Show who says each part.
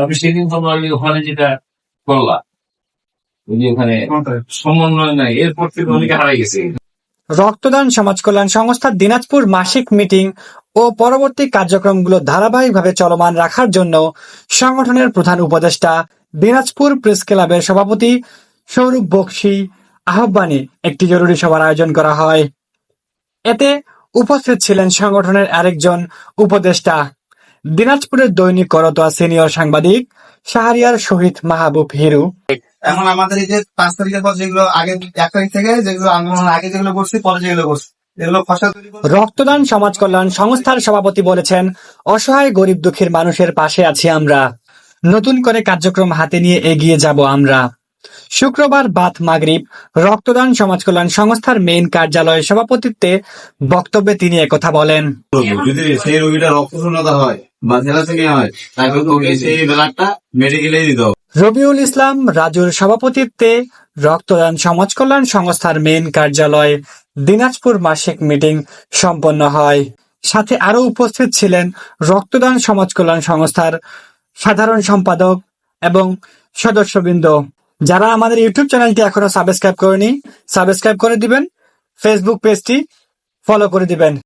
Speaker 1: তবে সেদিন তোমরা ওই ওখানে যেটা করলা ওই যে ওখানে সমন্বয় নাই এরপর থেকে অনেকে হারাই গেছে।
Speaker 2: রক্তদান সমাজ কল্যাণ সংস্থার দিনাজপুর মাসিক মিটিং ও পরবর্তী কার্যক্রমগুলো ধারাবাহিকভাবে চলমান রাখার জন্য সংগঠনের প্রধান উপদেষ্টা দিনাজপুর প্রেস ক্লাবের সভাপতি সৌরভ বক্সি আহ্বানে একটি জরুরি সভার আয়োজন করা হয়। এতে উপস্থিত ছিলেন সংগঠনের আরেকজন উপদেষ্টা। দিনাজপুরের দৈনিক করতোয়া সিনিয়র সাংবাদিক শাহরিয়ার শহীদ মাহবুব হিরু।
Speaker 3: এখন আমাদের এই যে পাঁচ তারিখের পর যেগুলো আগে এক তারিখ থেকে যেগুলো আন্দোলনের আগে যেগুলো করছি পরে যেগুলো করছি
Speaker 2: রক্তদান সমাজ কল্যাণ সংস্থার সভাপতি বলেছেন অসহায় গরিব দুঃখীর মানুষের পাশে আছি আমরা। নতুন করে কার্যক্রম হাতে নিয়ে এগিয়ে যাব আমরা। শুক্রবার বাদ মাগরিব রক্তদান সমাজ কল্যাণ সংস্থার মেইন কার্যালয়ে সভাপতিত্বে বক্তব্যে তিনি একথা বলেন।
Speaker 4: যদি সেই রোগীটা রক্ত শূন্যতা হয় বা থ্যালাসেমিয়া হয় তাহলে সেই ব্লাডটা মেডিকেলে দিতে হবে।
Speaker 2: রবিউল ইসলাম রাজুর সভাপতিত্বে রক্তদান সমাজ কল্যাণ সংস্থার মেইন কার্যালয়ে দিনাজপুর মাসিক মিটিং সম্পন্ন হয়। সাথে আরও উপস্থিত ছিলেন রক্তদান সমাজ কল্যাণ সংস্থার সাধারণ সম্পাদক এবং সদস্যবৃন্দ। যারা আমাদের ইউটিউব চ্যানেলটি এখনও সাবস্ক্রাইব করেনি সাবস্ক্রাইব করে দিবেন ফেসবুক পেজটি ফলো করে দিবেন।